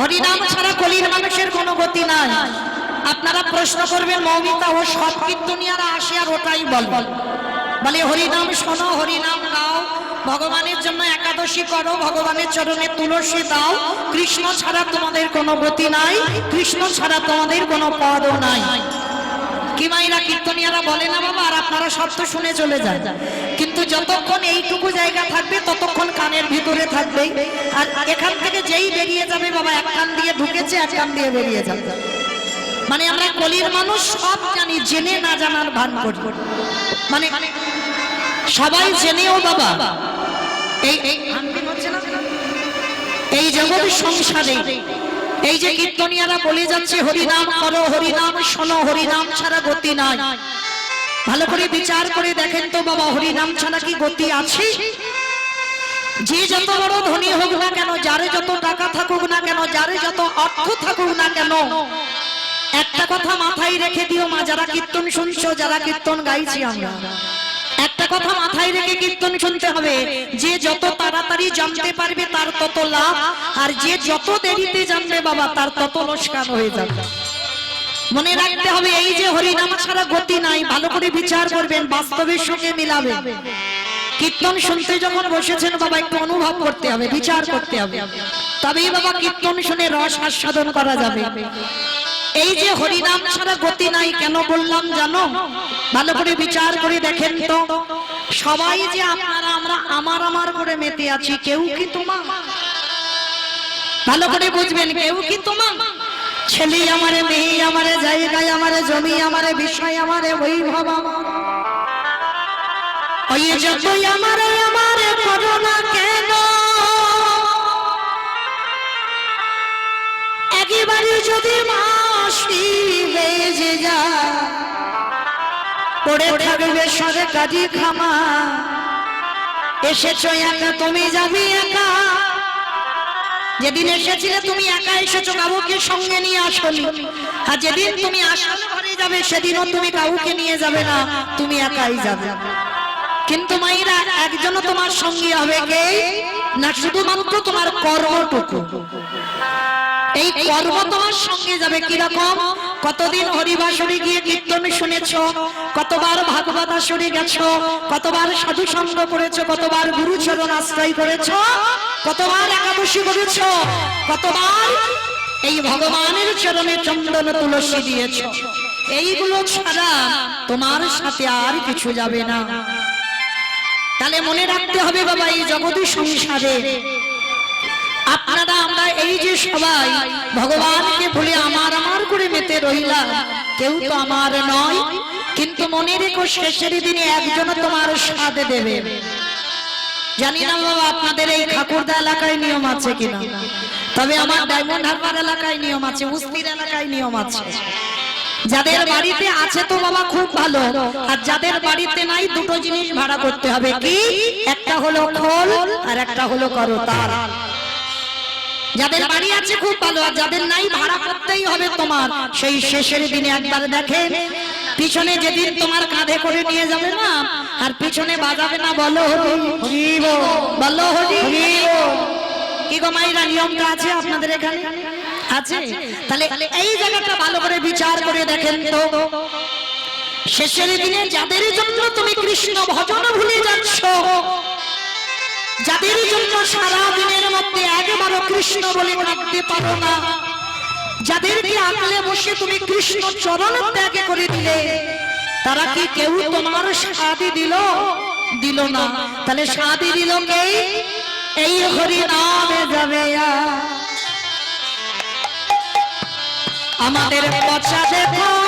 হরিনাম ছাড়া কলির মানুষের কোনো গতি নাই। আপনারা প্রশ্ন করবেন, মৌমিতা, ও সব কীর্তনিয়ারা আসে আর ওটাই বল। বলে, হরিনাম শোনো, হরিনাম গাও। ভগবানের জন্য একাদশী করো, ভগবানের চরণে তুলসী দাও। কৃষ্ণ ছাড়া তোমাদের কোনো গতি নাই, কৃষ্ণ ছাড়া তোমাদের কোনো পদও নাই। কি মাইরা কীর্তনিয়ারা বলে না বাবা, আর আপনারা তো শুনে চলে যান। কিন্তু যতক্ষণ এইটুকু জায়গা থাকবে, ততক্ষণ কানের ভিতরে থাকবে। আর এখান থেকে যেই বেরিয়ে যাবে বাবা, এক কান দিয়ে ঢুকেছে, এক কান দিয়ে বেরিয়ে যাবে। মানে আমরা কলির মানুষ, সব জানি, জেনে না জানার ভান করি। মানে সবাই জেনেও বাবা, এই এই হচ্ছে না? এই জগৎ সংসারে এই যে কীর্তনিয়ারা বলে যাচ্ছে, হরিনাম করো, হরিনাম শোনো, হরিনাম ছাড়া গতি নাই। ভালো করে বিচার করে দেখেন তো বাবা, হরিনাম ছাড়া কি গতি আছে? যে যত বড় ধনী হোক না কেন, যারে যত টাকা থাকুক না কেন, যারে যত অর্থ থাকুক না কেন, একটা কথা মাথায় রেখে দিও মা, যারা কীর্তন শুনছো, যারা কীর্তন গাইছি আমরা। একটা কথা মাথায় রেখে কীর্তন শুনতে হবে। যে যত তাড়াতাড়ি জানতে পারবে, তার তত লাভ। আর যে যত দেরিতে জানবে বাবা, তার তত লোসকান হয়ে যাবে। মনে রাখতে হবে, এই যে হরিনাম ছাড়া গতি নাই, ভালো করে বিচার করবেন, বাস্তবের সঙ্গে মিলাবে কীর্তন শুনতে যখন বসেছেন বাবা, একটু অনুভব করতে হবে, বিচার করতে হবে। তবেই বাবা, কীর্তন শুনে রস আস্বাদন করা যাবে। এই যে হরিনাম ছাড়া গতি নাই, কেন বললাম জানো? ভালো করে বিচার করে দেখেন তো। সবাই যে আপনারা, আমরা আমার আমার করে মেতে আছি, কেউ কি তোমার? ভালো করে বুঝবেন, কেউ কি তোমার? ছেলে আমারে, মেয়ে আমারে, জায়গায় আমারে, জমি আমারে, বিষয় আমারে, বৈভব। ওই যতই আমারে আমারে করো না কেন? একেবারে যদি যেদিন এসেছিলে তুমি একা এসেছ, কাউকে সঙ্গে নিয়ে আসনি। আর যেদিন তুমি আসল ঘরে যাবে, সেদিনও তুমি কাউকে নিয়ে যাবে না, তুমি একাই যাবে। কিন্তু মাইরা, একজনও তোমার সঙ্গী হবে না, শুধুমাত্র তোমার কর্মটুকু। কর্ম তোমার সঙ্গে যাবে কীরকম? কতদিন হরিবাসরে গিয়ে কীর্তন শুনেছ? কতবার ভাগবত আসরে গেছো? কতবার সাধু সঙ্গ করেছ কতবার গুরুচরণ আশ্রয় করেছ? কতবার একাদশী করেছ? কতবার এই ভগবানের চরণে চন্দন তুলসী দিয়েছ? এইগুলো ছাড়া তোমার সাথে আর কিছু যাবে না। তাহলে মনে রাখতে হবে বাবা, এই জগৎ সংসারে আপনারা আমরা এই যে সবাই ভগবানকে ভুলে আমার আমার করে মেতে রইলাম। কেউ তো আমার নয়, কিন্তু মনে রেখো শেষের দিনে একজন তোমার স্বাদ দেবে। জানি না বাবা, আপনাদের এই ঠাকুরদা এলাকায় নিয়ম আছে কিনা। তবে আমার ডায়মন্ড হারবার এলাকায় নিয়ম আছে, উস্তির এলাকায় নিয়ম আছে। যাদের বাড়িতে আছে তো বাবা খুব ভালো, আর যাদের বাড়িতে নাই দুটো জিনিস ভাড়া করতে হবে। কি? একটা হলো খোল আর একটা হলো করতাল। যাদের বাড়ি আছে খুব ভালো আর যাদের নাই ভাড়া করতেই হবে তোমার। সেই শেষের দিনে একবার দেখেন পিছনে যেদিন তোমার কাঁধে করে নিয়ে যাবে না আর পিছনে বাজাবে না বলো হরি বলো হরি। কি গো মাইরা নিয়মটা আছে আপনাদের এখানে? আছে? তাহলে এই জায়গাটা ভালো করে বিচার করে দেখেন তো। শেষের দিনে যাদের জন্য তুমি কৃষ্ণ ভজন ভুলে যাচ্ছ যাদের জন্য সারা দিনের মধ্যে একবারও কৃষ্ণ বলে কাঁদতে পারো না যাদেরকে আগলে বসে তুমি কৃষ্ণ চরণ ত্যাগ করে দিলে, তারা কি কেউ তোমার সাদি দিল? দিল না। তাহলে সাদি দিল কে? এই হরি নামে যাবে আমাদের পচা দেখো।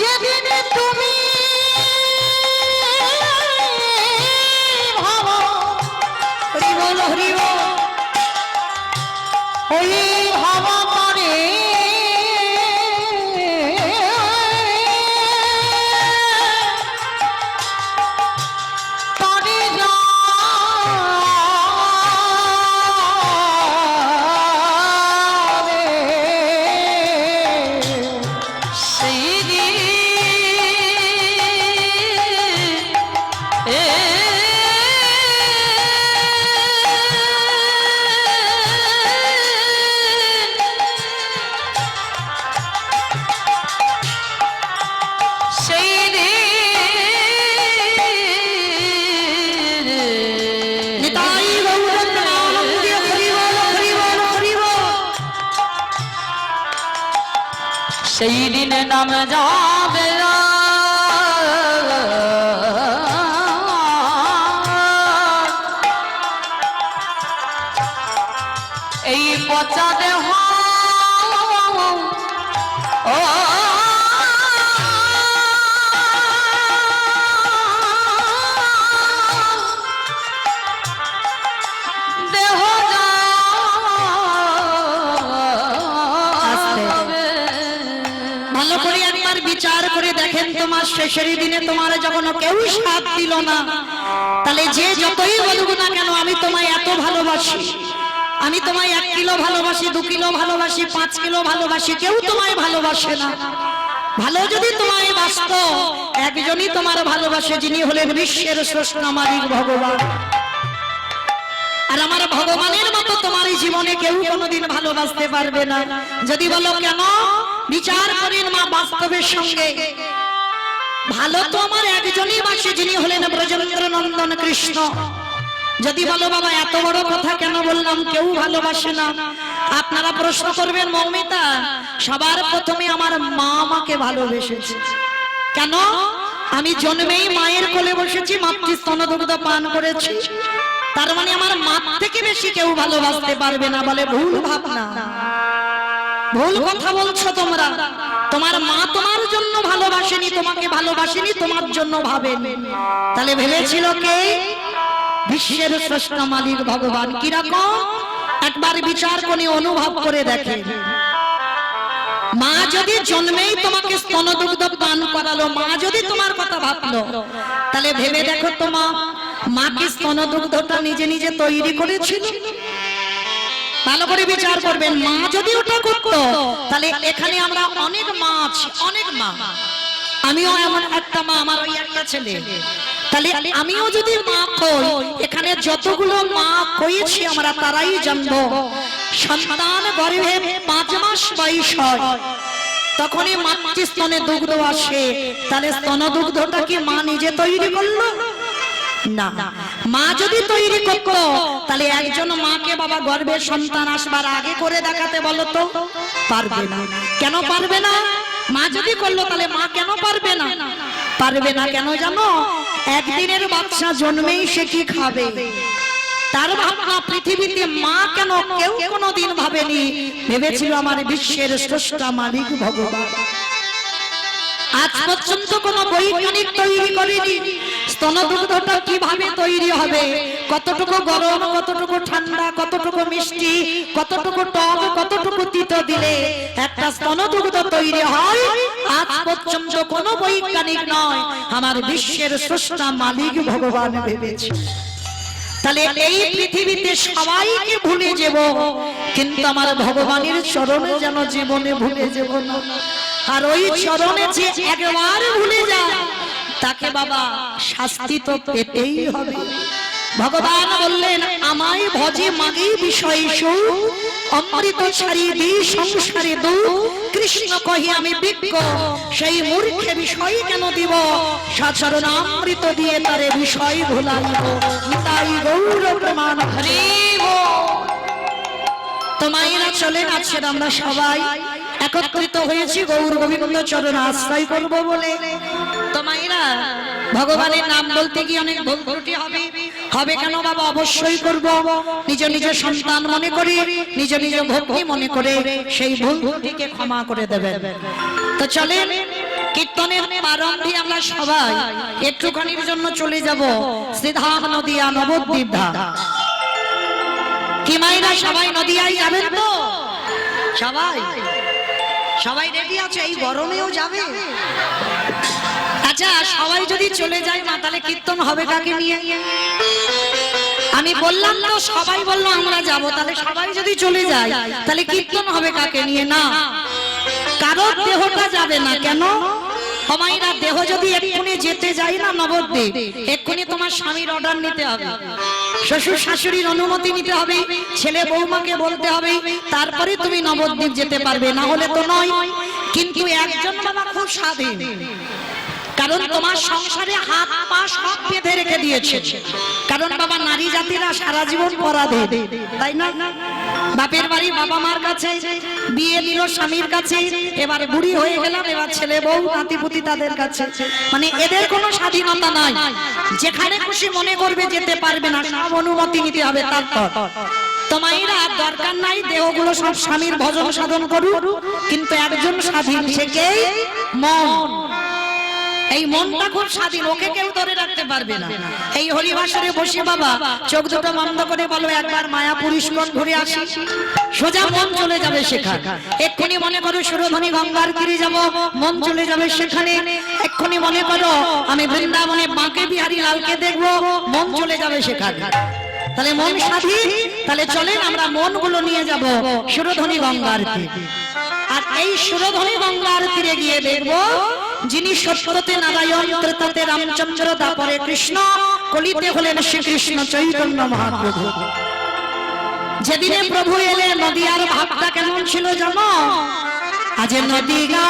যেদিন তুমি ভাব হরি বল হরি বল হরি ভাবা। নাম যাবে তোমার শেষের দিনে তোমার যখন কেউ সাথ দিল না। তাহলে যে যতই না কেন, আমি তোমায় এত ভালোবাসি। আমি তোমায় এক কিলো ভালোবাসি, দু কিলো ভালোবাসি, পাঁচ কিলো ভালোবাসি, কেউ তোমায় ভালোবাসে না। ভালো যদি তোমায় একজনই তোমার ভালোবাসে, যিনি হলেন বিশ্বের ভগবান। আর আমার ভগবানের মতো তোমার জীবনে কেউ কোনোদিন ভালোবাসতে পারবে না। যদি বলো কেন, বিচার করেন মা বাস্তবের সঙ্গে। ভালো তো আমার একজনই বাসে যিনি হলেন ব্রজেন্দ্র নন্দন কৃষ্ণ। যদি বলো বাবা এত বড় কথা কেন বললাম? কেউ ভালোবাসে না। আপনারা প্রশ্ন করবেন মৌমিতা সবার প্রথমে আমার মা আমাকে ভালোবেসেছে। কেন? আমি জন্মেই মায়ের কোলে বসেছি মাতৃ স্তনদুগ্ধ পান করেছি। তার মানে আমার মা থেকে বেশি কেউ ভালোবাসতে পারবে না বলে ভুল ভাবনা। ভুল কথা বলছো তোমরা। তোমার মা তোমার জন্য ভালোবাসেনি, তোমাকে ভালোবাসেনি, তোমার জন্য ভাবেনি। তাহলে ভেবেছিল কে? বিশ্বের শ্রেষ্ঠ মালিক ভগবান। কীরকম? একবার বিচার করে অনুভব করে দেখে। মা যদি জন্মেই তোমাকে স্তনদুগ্ধ পান করালো, মা যদি তোমার কথা ভাবলো, তাহলে ভেবে দেখো তোমা স্তনদুগ্ধটা নিজে নিজে তৈরি করেছিল? ভালো করে বিচার করবেন। মা যদি ওটা করতো, তাহলে এখানে আমরা অনেক মা আছি, অনেক মা। আমিও এমন একটা মা আমার ওই একটা ছেলে। তাহলে আমিও যদি মা কই এখানে যতগুলো মা কইছি আমরা তারাই জানব। সন্তান গর্ভে পাঁচ মাস বয়স হয়। তখনই মাতৃস্তনে দুগ্ধ আসে। তাহলে স্তন দুগ্ধটা কি মা নিজে তৈরি করল? না। মা যদি তৈরি করতো, তাহলে একজন মাকে বাবা গর্ভে সন্তান আসবার আগে করে দেখাতে বলো তো পারবে না। কেন পারবে না? মা যদি করল তাহলে মা কেন পারবে না? পারবে না কেন জানো? একদিনের বাচ্চা জন্মেই সে কি খাবে? তার ভাবনা পৃথিবীতে মা কেন কেউ কোনোদিন ভাবেনি? ভেবেছিল আমার বিশ্বের স্রষ্টা মালিক ভগবান। আজ পর্যন্ত কোন বৈজ্ঞানিক তৈরি করেনি। স্তনদুগ্ধটা কীভাবে তৈরি হবে? কতটুকু গরম, কতটুকু ঠান্ডা, কতটুকু মিষ্টি, কতটুকু টক, কতটুকু তিতো দিলে একটা স্তনদুগ্ধ তৈরি হয়। আজ পর্যন্ত কোন বৈজ্ঞানিক নয়, আমার বিশ্বের স্রষ্টা মালিক ভগবান ভেবেছে। তাহলে এই পৃথিবীতে সবাইকে ভুলে যাব, কিন্তু আমার ভগবানের চরণে যেন জীবনে ভুলে যাব না। আর ওই চরণে যে একবার ভুলে যায় তাকে বাবা শাস্তি তো পেতেই হবে। ভগবান বললেন, আমায় ভজে মাগে বিষয় সুখ অমৃত ছাড়ি দি সংসারে দু। কৃষ্ণ কহি, আমি বিজ্ঞ, সেই মূর্খে বিষয় কেন দিব? সাচরণ অমৃত দিয়ে তারে বিষয় ভুলাইব। তাই গৌর প্রমাণ হরিব। তোমাইরা চলে আছেন আমরা সবাই। একত্রিত হয়েছি, গৌর গোবিন্দ চরণ আশ্রয় করব বলে। তোমায় না ভগবানের নাম বলতে গিয়ে অনেক ভুল হবে। হবে কেন বাবা? অবশ্যই করব। নিজ নিজ সন্তান মনে করে, নিজ নিজ ভক্তি মনে করে সেই ভুল ক্ষমা করে দেবেন। তো চলেন, কীর্তনের প্রারম্ভে আমরা সবাই একটুখানির জন্য চলে যাব শ্রীধাম নদিয়া নবদ্বীপ ধাম কি মাইনা সবাই নদিয়ায় যাবেন তো? সবাই সবাই রেডি আছে? এই গরমেও যাবে? আচ্ছা সবাই যদি চলে যায়, মা, তাহলে কীর্তন হবে কাকে নিয়ে? আমি বললাম তো, সবাই বলল, আমরা যাব। তাহলে সবাই যদি চলে যায়, তাহলে কীর্তন হবে কাকে নিয়ে? না। কারোর দেহটা যাবে না। কেন? হমাইরা দেহ যদি এক্ষুনি যেতে যায় না নবদ্বীপ, এক্ষুনি তোমার স্বামীর অর্ডার নিতে হবে। শ্বশুর শাশুড়ির অনুমতি নিতে হবে। ছেলে বৌমাকে বলতে হবে, তারপরে তুমি নবদ্বীপ যেতে পারবে। না হলে তো নয়। কিন্তু একজন বাবা খুব স্বাধীন। কারণ তোমার সংসারে হাত পা সব বেঁধে রেখে দিয়েছে। কারণ বাবা নারী জাতিরা সারা জীবন পরাধীন। তাই না? বাপের বাড়ি বাবা মার কাছে বিয়ে দিল স্বামীর কাছে এবার বুড়ি হয়ে গেলাম এবার ছেলে বউ নাতিপুতি তাদের কাছে। মানে এদের কোনো স্বাধীনতা নাই। যেখানে খুশি মনে করবে যেতে পারবে না সব অনুমতি নিতে হবে তারপর। তোমাইরা দরকার নাই দেহগুলো সব স্বামীর ভজন সাধন করুক কিন্তু একজন স্বাধীন কে মন এই মনটা খুব স্বাধীন, ওকে কেউ ধরে রাখতে পারবে না। এই হরিবাসরে বসে বাবা, চোখ দুটো বন্ধ করে বলো, একবার মায়াপুর ইস্কন ঘুরে আসি? সোজা মন চলে যাবে সেখানে। এক্ষুনি মনে করো সুরধনী গঙ্গার তীরে যাব, মন চলে যাবে সেখানে। এক্ষুনি মনে করো আমি বৃন্দাবনে বাঁকে বিহারি লালকে দেখব, মন চলে যাবে সেখানে। তাহলে মন স্বাধীন, তাহলে চলেন আমরা মনগুলো নিয়ে যাব সুরধনী গঙ্গার আর এই সুরধনী গঙ্গার তীরে গিয়ে দেখব যিনি সত্যতে নারায়ণ, ত্রেতাতে রামচন্দ্র, তারপরে কৃষ্ণ, কলিতে হলেন শ্রীকৃষ্ণ চৈতন্য মহাপ্রভু। যেদিনে প্রভু এলে নদী আর ভাবটা কেমন ছিল জানো? আজ নদী গা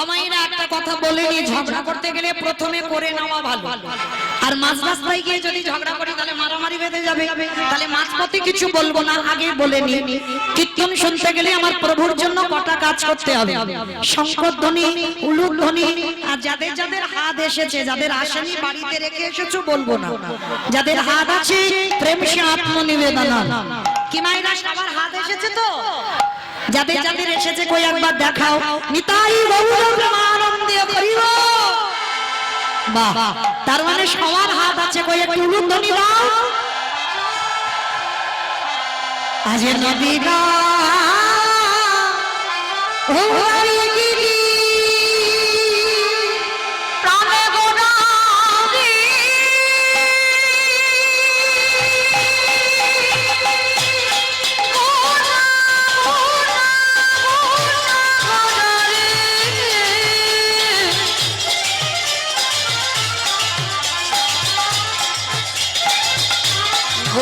আমাইরা একটা কথা বলে নিয়ে ঝগড়া করতে গেলে প্রথমে করে নেওয়া ভালো। আর মাঝ রাস্তায় গিয়ে যদি ঝগড়া করি, তাহলে মারামারি বেঁধে যাবে। তাহলে মাঝপথে কিছু বলব না আগে বলে নি। কীর্তন শুনতে গেলে আমার প্রভুর জন্য কটা কাজ করতে হবে। শঙ্কর ধ্বনি, উলুক ধ্বনি, আর যাদের যাদের হাত এসেছে, যাদের আসেনি বাড়িতে রেখে এসেছ, বলব না। যাদের হাত আছে, প্রেম সে আত্মনিবেদনা। কি মাইনা সবার হাত এসেছে তো? যাদের যাদের এসেছে, কই একবার দেখাও। নিতাই গৌর প্রেমানন্দে করিব বাহ। তার মানে সবার হাত আছে কই একটু উলুধ্বনি দাও আজ নদী না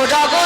大哥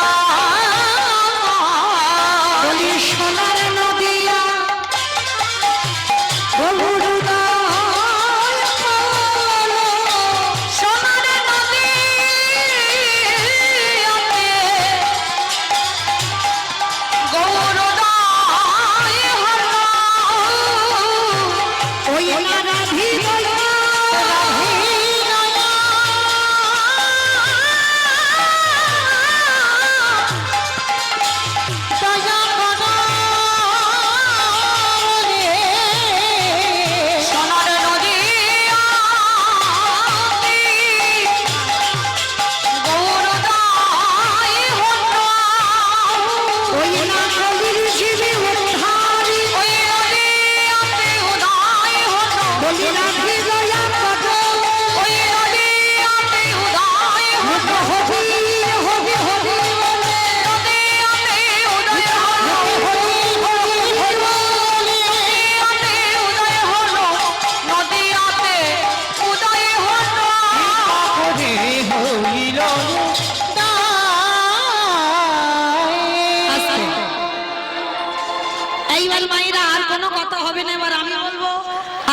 কোনো কথা হবে না, এবার আমি বলব,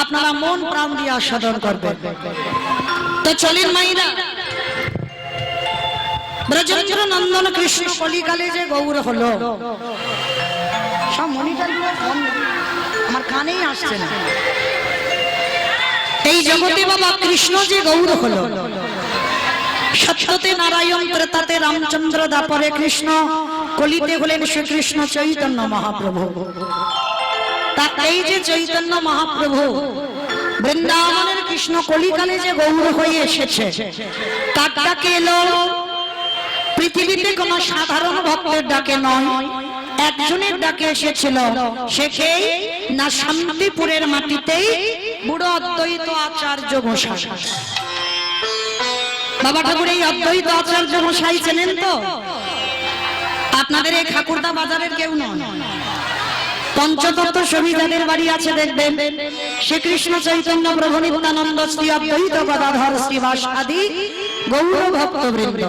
আপনারা মন প্রাণ দিয়ে আস্বাদন করবেন। তো চলেন মাইরা। ব্রজেন্দ্র নন্দন কৃষ্ণ কলিকালে যে গৌর হলো, সব মনিটর আমার কানেই আসছে না। এই জগতে বাবা কৃষ্ণ যে গৌর হলো, সত্যতে নারায়ণ ত্রেতাতে রামচন্দ্র দাপরে কৃষ্ণ, কলিতে হলেন শ্রীকৃষ্ণ চৈতন্য মহাপ্রভু। তা এই যে চৈতন্য মহাপ্রভু, বৃন্দাবনের কৃষ্ণ কলিকালে যে গৌর হয়ে এসেছে তার ডাকে এলো। পৃথিবীতে কোন সাধারণ ভক্তের ডাকে নয়, একজনের ডাকে এসেছিল। সে কে না শান্তিপুরের মাটিতেই বুড়ো অদ্বৈত আচার্য গোসাই বাবা ঠাকুর, এই অদ্বৈত আচার্য মশাই চেনেন তো? আপনাদের এই ঠাকুরদা বাজারের কেউ নয় পঞ্চতত্ত্ব সবিতাদের বাড়ি আছে দেখবেন। শ্রীকৃষ্ণ চৈতন্য প্রভু নিত্যানন্দ শ্রী অদ্বৈত গদাধর শ্রীবাস আদি গৌর ভক্ত বৃন্দ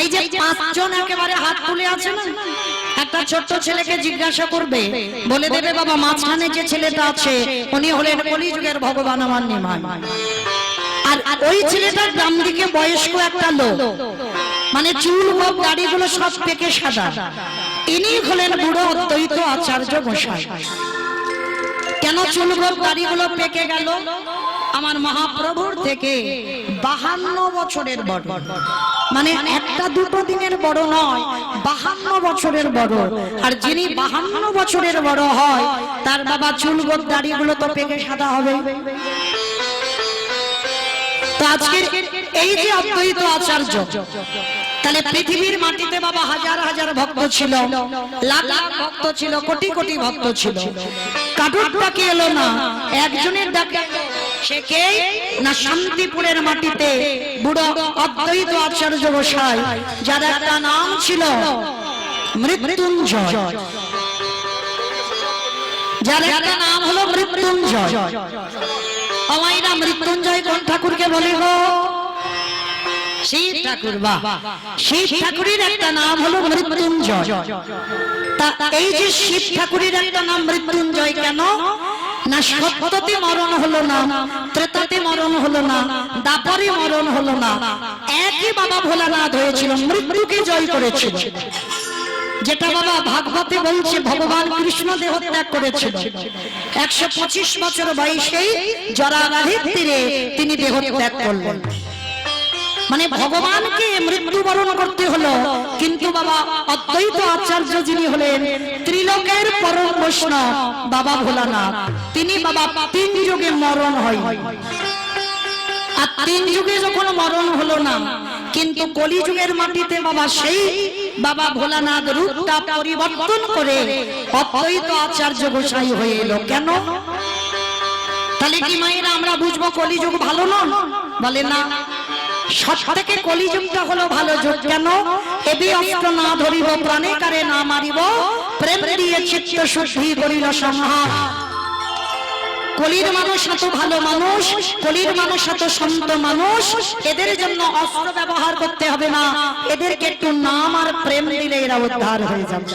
এই যে পাঁচজন একেবারে হাত তুলে আছে না, একটা ছোট্ট ছেলেকে জিজ্ঞাসা করবে, বলে দেবে, বাবা, মাঝখানে যে ছেলেটা আছে, উনি হলেন কলিযুগের ভগবান আমার নিমাই আর ওই ছেলেটার ডান দিকে বয়স্ক একটা লোক মানে চুল গোপ দাড়িগুলো সব পেকে সাদা। ইনি হলেন বুড়ো অদ্বৈত আচার্য গোসাই কেন চুল গোপ দাড়িগুলো পেকে গেল? আমার মহাপ্রভুর থেকে বাহান্ন বছরের বড়। মানে একটা দুটো দিনের বড় নয়, বাহান্ন বছরের বড়। আর যিনি বাহান্ন বছরের বড় হয়, তার বাবা চুল গোপ দাড়িগুলো তো পেকে সাদা হবে। আজকের এই যে অদ্বৈত আচার্য তাহলে পৃথিবীর মাটিতে বাবা হাজার হাজার ভক্ত ছিল। লাখ লাখ ভক্ত ছিল, কোটি কোটি ভক্ত ছিল। কাটুর ডাকে এলো না, একজনের ডাকে না, শান্তিপুরের মাটিতে বুড়ো অদ্বৈত আচার্য যার একটা নাম ছিল মৃত্যুঞ্জয়। যার একটা নাম হলো মৃত্যুঞ্জয়। আমাইরা মৃত্যুঞ্জয় কোন ঠাকুরকে বলে শিব ঠাকুর বাহ। শিব ঠাকুরের একটা নাম হলো মৃত্যুঞ্জয়। তা এই যে শিব ঠাকুরের একটা নাম মৃত্যুঞ্জয় কেন? না সত্যতে মরণ হলো না ত্রেতাতে মরণ হলো না দাপরে মরণ হলো না। একই বাবা ভোলানাথ হয়েছিল মৃত্যুকে জয় করেছিল। যেটা বাবা ভাগবতে বলছে ভগবান কৃষ্ণ দেহ ত্যাগ করেছিল। একশো পঁচিশ বছর বয়সেই জরাবাহির তীরে তিনি দেহ ত্যাগ করলেন। মানে ভগবানকে মৃত্যুবরণ করতে হলো। কিন্তু বাবা অদ্বৈত আচার্য যিনি হলেন, ত্রিলোকের পরম বৈষ্ণব, বাবা ভোলানাথ। তিনি বাবা তিন যুগে মরণ হয়। আর তিন যুগে যখন মরণ হলো না, কিন্তু কলিযুগের মাটিতে বাবা সেই বাবা ভোলানাথ রূপটা পরিবর্তন করে অদ্বৈত আচার্য গোসাই হয়ে এলো। কেন? তাহলে কি মায়েরা আমরা বুঝব কলিযুগ ভালো নয় বলে না। সব থেকে কলিযুগটা হলো ভালো যুগ কেন? এবি অস্ত্র না ধরিব, প্রাণে কারে না মারিব, প্রেম দিয়ে চিত্ত শুদ্ধি করিল সংহার। কলির মানুষ এত ভালো মানুষ, কলির মানুষ এত সন্ত মানুষ, এদের জন্য অস্ত্র ব্যবহার করতে হবে না। এদেরকে একটু নাম আর প্রেম দিলে এরা উদ্ধার হয়ে যাবে।